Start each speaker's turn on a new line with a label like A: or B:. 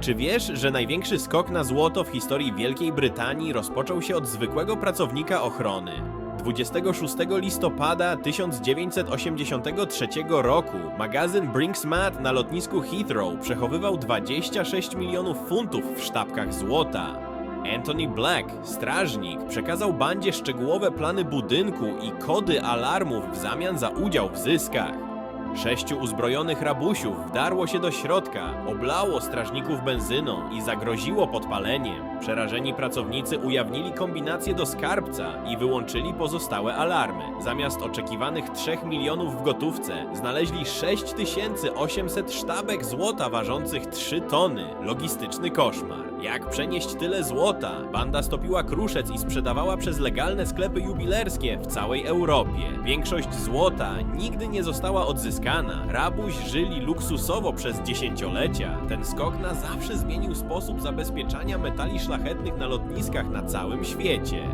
A: Czy wiesz, że największy skok na złoto w historii Wielkiej Brytanii rozpoczął się od zwykłego pracownika ochrony? 26 listopada 1983 roku magazyn Brinksmat na lotnisku Heathrow przechowywał 26 milionów funtów w sztabkach złota. Anthony Black, strażnik, przekazał bandzie szczegółowe plany budynku i kody alarmów w zamian za udział w zyskach. Sześciu uzbrojonych rabusiów wdarło się do środka, oblało strażników benzyną i zagroziło podpaleniem. Przerażeni pracownicy ujawnili kombinację do skarbca i wyłączyli pozostałe alarmy. Zamiast oczekiwanych 3 milionów w gotówce, znaleźli 6800 sztabek złota ważących 3 tony. Logistyczny koszmar. Jak przenieść tyle złota? Banda stopiła kruszec i sprzedawała przez legalne sklepy jubilerskie w całej Europie. Większość złota nigdy nie została odzyskana. Rabuś żyli luksusowo przez dziesięciolecia. Ten skok na zawsze zmienił sposób zabezpieczania metali szlachetnych na lotniskach na całym świecie.